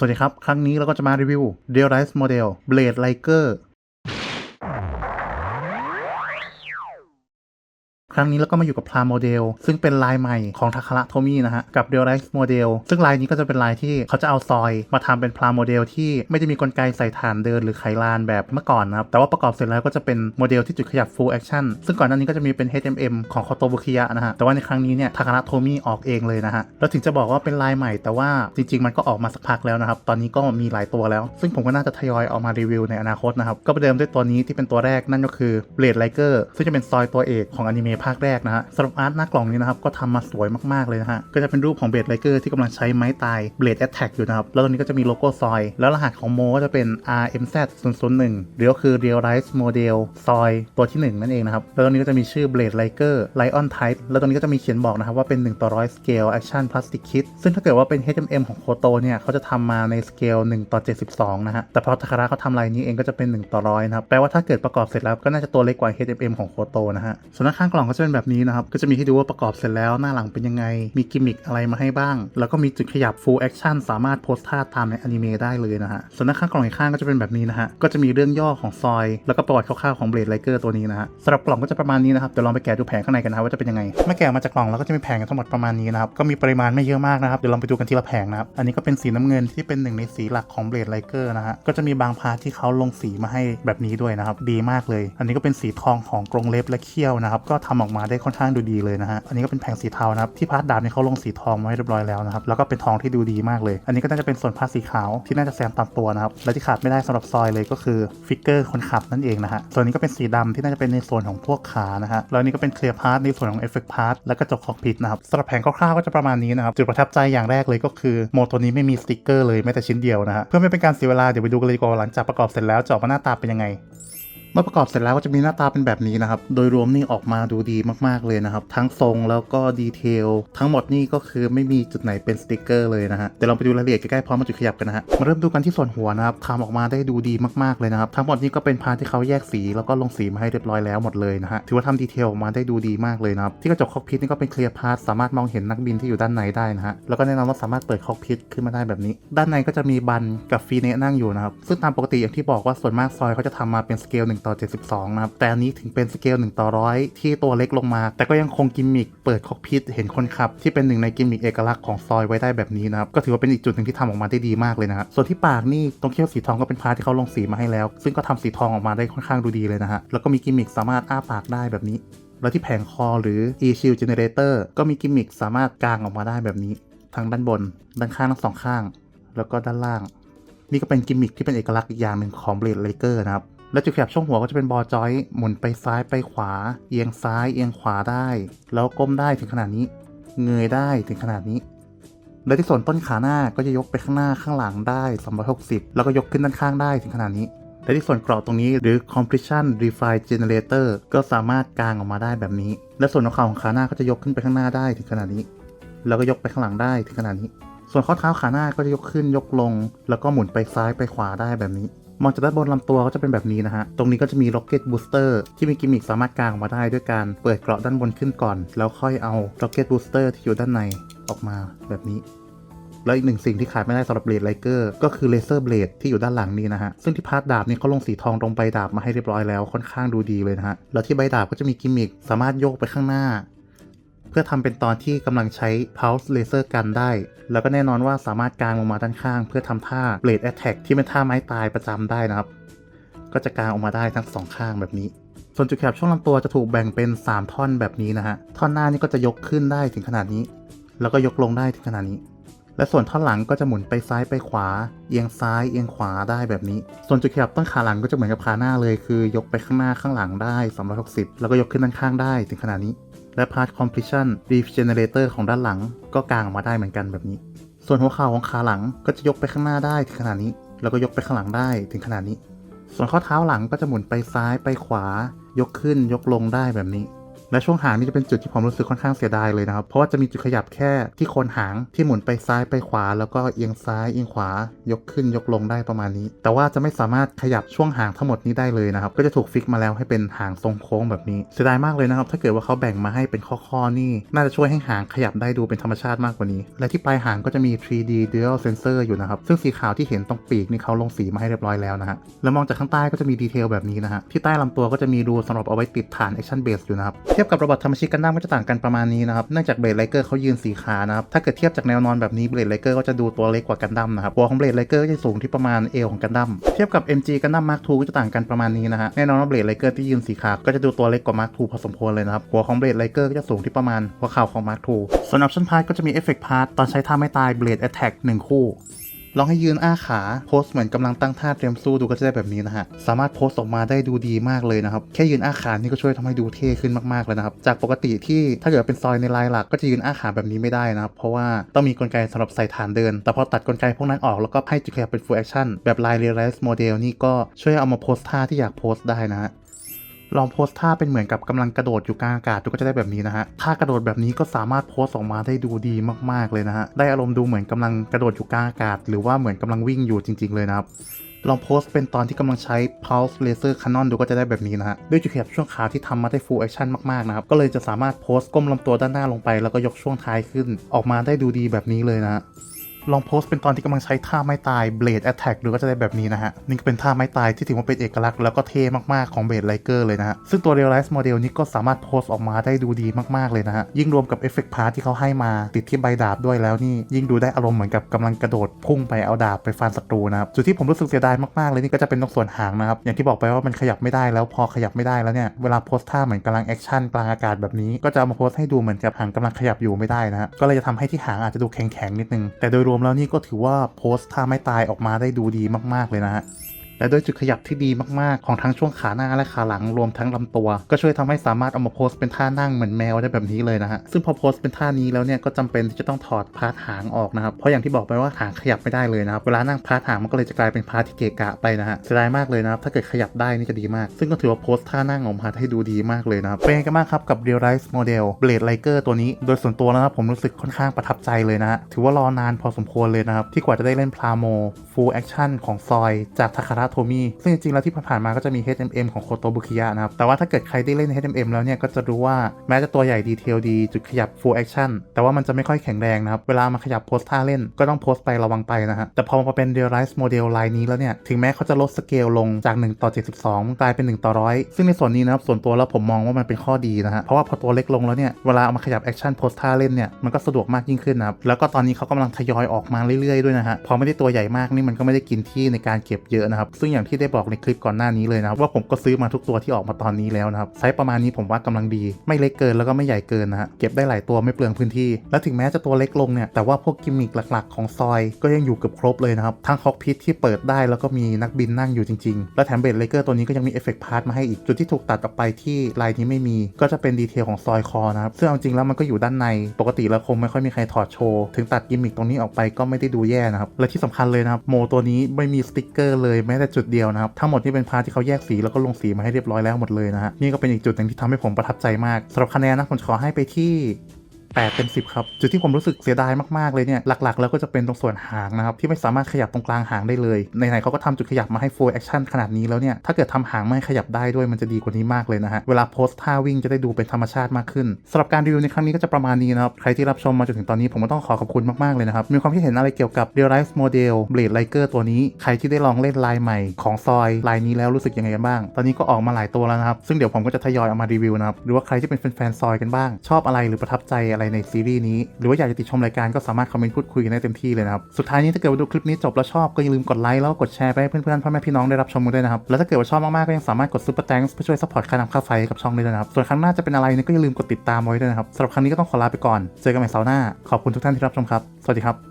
สวัสดีครับ ครั้งนี้เราก็จะมารีวิว d e a l r i s e Model Blade Liker รั้งนี้เราก็มาอยู่กับพรามโมเดลซึ่งเป็นลายใหม่ของทาคาระโทมินะฮะกับ d e a l r i s e Model ซึ่งลายนี้ก็จะเป็นลายที่เขาจะเอาซอยมาทำเป็นพรามโมเดลที่ไม่ได้มีกลไกใส่ฐานเดินหรือไขลานแบบเมื่อก่อนนะครับแต่ว่าประกอบเสร็จแล้วก็จะเป็นโมเดลที่จุดขยับ full action ซึ่งก่อนหน้านี้ก็จะมีเป็น HMM ของ k o t o b u k i y a นะฮะแต่ว่าในครั้งนี้เนี่ยทาคาระโทมิออกเองเลยนะฮะแล้วถึงจะบอกว่าเป็นลายใหม่ แต่ว่าจริง ๆ มันก็ออกมาสักพักแล้วนะครับตอนนี้ก็มีหลายตัวแล้ว ซึ่งผมก็น่าจะทยอยเอามารีวิวในอนาคตนะครับก็ประเดิมด้วยตัวนี้ที่เป็นตัวแรกนั่นก็คือ Blade Liker ซึ่งจะเป็นซอยตัวเอกของอนิเมะภาคแรกนะฮะสำหรับอาร์ตหน้ากล่องนี้นะครับก็ทำมาสวยมากๆเลยนะฮะก็จะเป็นรูปของ Blade Liker ที่กำลังใช้ไม้ตาย Blade Attack อยู่นะครับแล้วตรงนี้ก็จะมีโลโก้ซอย แล้วรหัสของโมก็จะเป็น RMZ 001หรือก็คือ Real Rise Model ซอยตัวที่ 1 นั่นเองนะครับแล้วตรงนี้ก็จะมีชื่อ Blade Liker Lion Type แล้วตรงนี้ก็จะมีเขียนบอกนะครับว่าเป็น1ต่อ100 Scale Action Plastic Kit ซึ่งถ้าเกิดว่าเป็น HMM ของโคโตเนี่ยเขาจะทำมาในสเกล1ต่อ72นะฮะแต่พอทาคาระเขาทำลายนี้เองก็จะเป็น1ต่อร้อยนะครับแปลว่าถ้าเกิดประกอบเสร็จแล้วก็น่าจะตัวเล็กกว่า HMM ของโคโตนะฮะส่วนด้านข้างกล่องก็จะเป็นแบบนี้นะครับ ก็จะมีให้ดูว่าประกอบเสร็จแล้วหน้าหลังเป็นยังไง มีกิมมิคอะไรมาให้บ้าง แล้วก็มีจุดขยับ full action สามารถโพสท่าตามในอนิเมะได้เลยนะฮะ ส่วนด้าข้างกล่องอีกข้างก็จะเป็นแบบนี้นะฮะ ก็จะมีเรื่องย่อของซอย แล้วก็ประวัติคร่าวๆของ Blade Liker ตัวนี้นะฮะสำหรับกล่องก็จะประมาณนี้นะครับ เดี๋ยวลองไปแกะดูแผงข้างในกันนะว่าจะเป็นยังไงเมื่อแกะมาจากกล่องแล้วก็จะมีแผงกันทั้งหมดประมาณนี้นะครับ ก็มีปริมาณไม่เยอะมากนะครับ เดี๋ยวลองไปดูกันทีละแผงนะครับ อันนี้ก็เป็นสีน้ำเงินที่เป็นหนึ่งในสีหลักของ Blade Liker นะฮะ ก็จะมีบางพาร์ทที่เขาลงสีมาให้แบบนี้ด้วยนะครับ ดีมากเลย อันนี้ก็เป็นสีทองของกรงเล็บและเขี้ยวนะครับ ก็ทำออกมาได้ค่อนข้างดูดีเลยนะฮะ อันนี้ก็เป็นแผงสีเทานะครับ ที่พาร์ทดาบเนี่ยเขาลงสีทองมาให้เรียบร้อยแล้วนะครับ แล้วก็เป็นทองที่ดูดีมากเลย อันนี้ก็น่าจะเป็นส่วนพาร์ทสีขาวที่น่าจะแซมตามตัวนะครับ และที่ขาดไม่ได้สำหรับซอยเลยก็คือฟิกเกอร์คนขับนั่นเองนะฮะ ส่วนนี้ก็เป็นสีดำที่น่าจะเป็นในส่วนของพวกขานะฮะ แล้วนี่ก็เป็นเคลียร์พาร์ทในส่วนของเอฟเฟกต์พาร์ทและกระจกคอกพิทนะครับสำหรับแผงคร่าวๆก็จะประมาณนี้นะครับจุดประทับใจอย่างแรกเลยก็คือโมตัวนี้ไม่มีสติกเกอร์เลยแม้แต่ชิ้นเดียวนะฮะเพื่อไม่เป็นการเสียเวลาเดี๋ยวไปดูกันเลยกว่าหลังจากประกอบเสร็จแล้วจะออกมาหน้าตาเป็นยังไง เมื่อประกอบเสร็จแล้วก็จะมีหน้าตาเป็นแบบนี้นะครับ โดยรวมนี่ออกมาดูดีมากๆเลยนะครับ ทั้งทรงแล้วก็ดีเทลทั้งหมดนี่ก็คือไม่มีจุดไหนเป็นสติกเกอร์เลยนะฮะ เดี๋ยวเราไปดูรายละเอียดใกล้ๆพร้อมมาจุดขยับกันนะฮะ มาเริ่มดูกันที่ส่วนหัวนะครับทำออกมาได้ดูดีมากๆเลยนะครับ ทั้งหมดนี่ก็เป็นพาร์ทที่เขาแยกสีแล้วก็ลงสีมาให้เรียบร้อยแล้วหมดเลยนะฮะ ถือว่าทำดีเทลออกมาได้ดูดีมากเลยนะครับ ที่กระจกคอกพิทนี่ก็เป็นเคลียร์พาร์ทสามารถมองเห็นนักบินที่อยู่ด้านในได้นะฮะ แล้วก็แน่นอนว่าสามารถเปิดคอกพิทขึ้นมาได้แบบนี้ ด้านในก็จะมีบันกับฟีเนนั่งอยู่นะครับ ซึ่งตามปกติอย่างที่บอกว่าส่วนมากซอยเขาจะทำมาเป็นสเกล1ต่อ 72 นะครับ แต่อันนี้ถึงเป็นสเกล 1 ต่อร้อยที่ตัวเล็กลงมา แต่ก็ยังคงกิมมิคเปิดคอกพิทเห็นคนขับ ที่เป็นหนึ่งในกิมมิคเอกลักษณ์ของซอยไว้ได้แบบนี้นะครับ ก็ถือว่าเป็นอีกจุดหนึ่งที่ทำออกมาได้ดีมากเลยนะฮะส่วนที่ปากนี่ตรงเขี้ยวสีทองก็เป็นพาร์ทที่เขาลงสีมาให้แล้ว ซึ่งก็ทำสีทองออกมาได้ค่อนข้างดูดีเลยนะฮะแล้วก็มีกิมมิคสามารถอ้าปากได้แบบนี้ แล้วที่แผงคอหรือ e shield generator ก็มีกิมมิคสามารถกางออกมาได้แบบนี้ทั้งด้านบน ด้านข้างทั้งสองข้าง แล้วก็ด้านล่าง นี่ก็เป็นกิมมิคที่เป็นเอกลักษณ์อีกอย่างหนึ่งของ Blade Liker นะครับ และจุดขยับช่วงหัวก็จะเป็นบอจอยหมุนไปซ้ายไปขวา เอียงซ้ายเอียงขวาได้ แล้วก้มได้ถึงขนาดนี้ เงยได้ถึงขนาดนี้ และที่ส่วนต้นขาหน้าก็จะยกไปข้างหน้าข้างหลังได้360 แล้วก็ยกขึ้นด้านข้างได้ถึงขนาดนี้ และที่ส่วนเกราะตรงนี้หรือ compression refine generator ก็สามารถกางออกมาได้แบบนี้ และส่วนของขาของขาหน้าก็จะยกขึ้นไปข้างหน้าได้ถึงขนาดนี้ แล้วก็ยกไปข้างหลังได้ถึงขนาดนี้ ส่วนข้อเท้าขาหน้าก็จะยกขึ้นยกลง แล้วก็หมุนไปซ้ายไปขวาได้แบบนี้ มองจากด้านบนลำตัวก็จะเป็นแบบนี้นะฮะ ตรงนี้ก็จะมี Rocket Booster ที่มีกิมมิคสามารถกางออกมาได้ด้วยการเปิดเกราะด้านบนขึ้นก่อน แล้วค่อยเอา Rocket Booster ที่อยู่ด้านในออกมาแบบนี้แล้วอีกหนึ่งสิ่งที่ขาดไม่ได้สำหรับเบลดไลเกอร์ก็คือเลเซอร์เบลดที่อยู่ด้านหลังนี้นะฮะ ซึ่งที่พาร์ทดาบนี่เขาลงสีทองตรงใบดาบมาให้เรียบร้อยแล้วค่อนข้างดูดีเลยนะฮะ แล้วที่ใบดาบก็จะมีกิมมิคสามารถโยกไปข้างหน้า เพื่อทำเป็นตอนที่กำลังใช้ pulse laser กันได้ แล้วก็แน่นอนว่าสามารถกางลงมาด้านข้าง เพื่อทำท่า blade attack ที่เป็นท่าไม้ตายประจำได้นะครับ ก็จะกางออกมาได้ทั้งสองข้างแบบนี้ ส่วนจุดแคบช่วงลำตัวจะถูกแบ่งเป็น 3 ท่อนแบบนี้นะฮะ ท่อนหน้านี่ก็จะยกขึ้นได้ถึงขนาดนี้ แล้วก็ยกลงได้ถึงขนาดนี้ และส่วนท่อนหลังก็จะหมุนไปซ้ายไปขวา เอียงซ้ายเอียงขวาได้แบบนี้ ส่วนจุดขยับต้นขาหลังก็จะเหมือนกับขาหน้าเลย คือ ยกไปข้างหน้าข้างหลังได้ 360 แล้วก็ยกขึ้นด้านข้างได้ถึงขนาดนี้ และ part completion regenerator ของด้านหลัง ก็กางออกมาได้เหมือนกันแบบนี้ ส่วนหัวเข่าของขาหลังก็จะยกไปข้างหน้าได้ถึงขนาดนี้ แล้วก็ยกไปข้างหลังได้ถึงขนาดนี้ ส่วนข้อเท้าหลังก็จะหมุนไปซ้ายไปขวา ยกขึ้นยกลงได้แบบนี้ และช่วงหางนี่จะเป็นจุดที่ผมรู้สึกค่อนข้างเสียดายเลยนะครับ เพราะว่าจะมีจุดขยับแค่ที่โคนหางที่หมุนไปซ้ายไปขวา แล้วก็เอียงซ้ายเอียงขวายกขึ้นยกลงได้ประมาณนี้ แต่ว่าจะไม่สามารถขยับช่วงหางทั้งหมดนี้ได้เลยนะครับ ก็จะถูกฟิกมาแล้วให้เป็นหางทรงโค้งแบบนี้เสียดายมากเลยนะครับ ถ้าเกิดว่าเขาแบ่งมาให้เป็นข้อๆนี่ น่าจะช่วยให้หางขยับได้ดูเป็นธรรมชาติมากกว่านี้ และที่ปลายหางก็จะมี 3D Dual Sensor อยู่นะครับ ซึ่งสีขาวที่เห็นตรงปีกนี่เขาลงสีมาให้เรียบร้อยแล้วนะฮะแล้วมองจากข้างใต้ก็จะมีดีเทลแบบนี้นะฮะที่ใต้ลำตัวก็จะมีรูสำหรับเอาไว้ติดฐาน Action Base อยู่นะครับทียบกับระบบธรรมชิกันดั้มก็จะต่างกันประมาณนี้นะครับ เนื่องจากเบลดไลเกอร์เขายืนสีขานะครับ ถ้าเกิดเทียบจากแนวนอนแบบนี้เบลดไลเกอร์ก็จะดูตัวเล็กกว่ากันดั้มนะครับ หัวของเบลดไลเกอร์ก็จะสูงที่ประมาณเอวของกันดั้ม เทียบกับ MG กันดั้ม Mark II ก็จะต่างกันประมาณนี้นะฮะ แน่นอนว่าเบลดไลเกอร์ที่ยืนสีขา ก็จะดูตัวเล็กกว่า Mark II พอสมควรเลยนะครับ หัวของเบลดไลเกอร์ก็จะสูงที่ประมาณหัวเข่าของ Mark II ส่วน Option Part ก็จะมี Effect Part ตอนใช้ท่าไม่ตาย Blade Attack 1คู่ ลองให้ยืนอ้าขาโพสเหมือนกำลังตั้งท่าเตรียมสู้ดูก็จะได้แบบนี้นะฮะ สามารถโพสออกมาได้ดูดีมากเลยนะครับ แค่ยืนอ้าขานี่ก็ช่วยทำให้ดูเท่ขึ้นมากๆเลยนะครับ จากปกติที่ถ้าเกิดเป็นซอยในลายหลักก็จะยืนอ้าขาแบบนี้ไม่ได้นะครับ เพราะว่าต้องมีกลไกสำหรับใส่ฐานเดิน แต่พอตัดกลไกพวกนั้นออกแล้วก็ให้จุดขยับเป็น full action แบบลาย realize model นี่ก็ช่วยเอามาโพสท่าที่อยากโพสได้นะฮะ ลองโพสท่าเป็นเหมือนกับกำลังกระโดดอยู่กลางอากาศดูก็จะได้แบบนี้นะฮะท่ากระโดดแบบนี้ก็สามารถโพสออกมาได้ดูดีมากๆเลยนะฮะได้อารมณ์ดูเหมือนกำลังกระโดดอยู่กลางอากาศ หรือว่าเหมือนกำลังวิ่งอยู่จริง ๆ เลยนะครับลองโพสเป็นตอนที่กำลังใช้ pulse laser cannon ดูก็จะได้แบบนี้นะฮะด้วยจุดขยับช่วงขาที่ทำมาได้ full action มากๆนะครับ ก็เลยจะสามารถโพสก้มลำตัวด้านหน้าลงไป แล้วก็ยกช่วงท้ายขึ้น ออกมาได้ดูดีแบบนี้เลยนะฮะ ลองโพสต์เป็นตอนที่กำลังใช้ท่าไม้ตาย Blade Attack ดูก็จะได้แบบนี้นะฮะ นี่ก็เป็นท่าไม้ตายที่ถือว่าเป็นเอกลักษณ์แล้วก็เท่มากๆของ Blade Liker เลยนะฮะ ซึ่งตัว Realize Model นี้ก็สามารถโพสต์ออกมาได้ดูดีมากๆเลยนะฮะ ยิ่งรวมกับ Effect Part ที่เขาให้มาติดที่ใบดาบด้วยแล้วนี่ ยิ่งดูได้อารมณ์เหมือนกับกำลังกระโดดพุ่งไปเอาดาบไปฟันศัตรูนะครับจุดที่ผมรู้สึกเสียดายมากๆเลยนี่ก็จะเป็นตรงส่วนหางนะครับอย่างที่บอกไปว่ามันขยับไม่ได้แล้วพอขยับไม่ได้แล้วเนี่ยเวลาโพสท่าเหมือนกำลังแอคชั่นกลางอากาศแบบนี้ก็จะเอามาโพสให้ดูเหมือนกับหางกำลังขยับอยู่ไม่ได้นะฮะก็เลยจะทำให้ที่หางอาจจะดูแข็งๆนิดนึงแต่โดยรวมแล้วนี่ก็ถือว่าโพสท่าไม่ตายออกมาได้ดูดีมากๆเลยนะฮะ และด้วยจุดขยับที่ดีมากๆ ของทั้งช่วงขาหน้าและขาหลังรวมทั้งลำตัว ก็ช่วยทำให้สามารถเอามาโพสเป็นท่านั่งเหมือนแมวได้แบบนี้เลยนะฮะซึ่งพอโพสเป็นท่านี้แล้วเนี่ยก็จำเป็นที่จะต้องถอดพาร์ทหางออกนะครับเพราะอย่างที่บอกไปว่าหางขยับไม่ได้เลยนะครับเวลานั่งพาร์ทหางมันก็เลยจะกลายเป็นพาร์ทที่เกะกะไปนะฮะเสียดายมากเลยนะครับถ้าเกิดขยับได้นี่จะดีมาก ซึ่งก็ถือว่าโพสท่านั่งออกมาให้ดูดีมากเลยนะครับเป็นไงกันบ้างครับกับ Realize Model Blade Liker ตัวนี้ โดยส่วนตัวนะครับผมรู้สึกค่อนข้างประทับใจเลยนะถือว่ารอนานพอสมควรเลยนะครับที่กว่าจะได้เล่นพลาโม Full Action ของซอยจากทาคาระโทมิซึ่งจริงๆแล้วที่ผ่านมาก็จะมี HMM ของโคโตบุคิยะนะครับ แต่ว่าถ้าเกิดใครได้เล่น HMM แล้วเนี่ยก็จะรู้ว่าแม้จะตัวใหญ่ดีเทลดีจุดขยับ full action แต่ว่ามันจะไม่ค่อยแข็งแรงนะครับ เวลามาขยับโพสท่าเล่นก็ต้องโพสไประวังไปนะฮะ แต่พอมาเป็น realize model ลายนี้แล้วเนี่ย ถึงแม้เขาจะลดสเกลลงจาก 1 ต่อ 72 กลายเป็น 1 ต่อ100ซึ่งในส่วนนี้นะครับส่วนตัวแล้วผมมองว่ามันเป็นข้อดีนะฮะ เพราะว่าพอตัวเล็กลงแล้วเนี่ยเวลาเอามาขยับ action โพสท่าเล่นเนี่ยมันก็สะดวกมากยิ่งขึ้นนะครับแล้วก็ตอนนี้เขากำลังทยอยออกมาเรื่อยๆด้วยนะฮะพอไม่ได้ตัวใหญ่มากนี่มันก็ไม่ได้กินที่ในการเก็บเยอะนะครับซึ่งอย่างที่ได้บอกในคลิปก่อนหน้านี้เลยนะครับว่าผมก็ซื้อมาทุกตัวที่ออกมาตอนนี้แล้วนะครับไซส์ประมาณนี้ผมว่ากำลังดี ไม่เล็กเกินแล้วก็ไม่ใหญ่เกินนะฮะเก็บได้หลายตัวไม่เปลืองพื้นที่ และถึงแม้จะตัวเล็กลงเนี่ยแต่ว่าพวกกิมมิคหลักๆ ของซอยก็ยังอยู่เกือบครบเลยนะครับทั้งคอกพิทที่เปิดได้แล้วก็มีนักบินนั่งอยู่จริงๆ และแถมเบดเลเกอร์ตัวนี้ก็ยังมีเอฟเฟกต์พาร์ทมาให้อีกจุดที่ถูกตัดออกไปที่ลายนี้ไม่มี ก็จะเป็นดีเทลของซอยคอนะครับซึ่งเอาจริงแล้วมันก็อยู่ด้านในปกติแล้วคงไม่ค่อยมีใครถอดโชว์ถึงตัดกิมมิคตรงนี้ออกไปก็ไม่ได้ดูแย่นะครับและที่สำคัญเลยนะครับโมตัวนี้ไม่มีสติ๊กเกอร์เลยแม้แต่จุดเดียวนะครับทั้งหมดที่เป็นพาร์ทที่เขาแยกสีแล้วก็ลงสีมาให้เรียบร้อยแล้วหมดเลยนะฮะนี่ก็เป็นอีกจุดหนึ่งที่ทำให้ผมประทับใจมากสำหรับคะแนนนะผมขอให้ไปที่ 8เต็ม10 ครับ จุดที่ผมรู้สึกเสียดายมากๆเลยเนี่ย หลักๆ แล้วก็จะเป็นตรงส่วนหางนะครับ ที่ไม่สามารถขยับตรงกลางหางได้เลยไหนๆเขาก็ทำจุดขยับมาให้ full action ขนาดนี้แล้วเนี่ย ถ้าเกิดทำหางไม่ขยับได้ด้วยมันจะดีกว่านี้มากเลยนะฮะ เวลาโพสท่าวิ่งจะได้ดูเป็นธรรมชาติมากขึ้นสำหรับการรีวิวในครั้งนี้ก็จะประมาณนี้นะครับ ใครที่รับชมมาจนถึงตอนนี้ผมก็ต้องขอขอบคุณมากๆเลยนะครับ มีความคิดเห็นอะไรเกี่ยวกับ Realize Model Blade Liker ตัวนี้ ใครที่ได้ลองเล่นลายใหม่ของซอยลายนี้แล้วรู้สึกยังไงกันบ้าง ตอนนี้ก็ออกมาหลายตัวแล้วนะครับ ซึ่งเดี๋ยวผมก็จะทยอยเอามารีวิวนะครับ หรือว่าใครที่เป็นแฟนๆซอยกันบ้าง ชอบอะไรหรือประทับใจอะไรในซีรีส์นี้ หรือว่าอยากจะติดชมรายการก็สามารถคอมเมนต์พูดคุยกันได้เต็มที่เลยนะครับ สุดท้ายนี้ถ้าเกิดว่าดูคลิปนี้จบแล้วชอบก็อย่าลืมกดไลค์แล้วกดแชร์ไปให้เพื่อนๆพ่อแม่พี่น้องได้รับชมกันด้วยนะครับ แล้วถ้าเกิดว่าชอบมากๆก็ยังสามารถกดซุปเปอร์แตงเพื่อช่วยซัพพอร์ตค่าน้ำค่าไฟกับช่องได้ด้วยนะครับส่วนครั้งหน้าจะเป็นอะไรเนี่ยก็อย่าลืมกดติดตามไว้ด้วยนะครับสำหรับครั้งนี้ก็ต้องขอลาไปก่อน เจอกันใหม่เสาร์หน้า ขอบคุณทุกท่านที่รับชมครับ สวัสดีครับ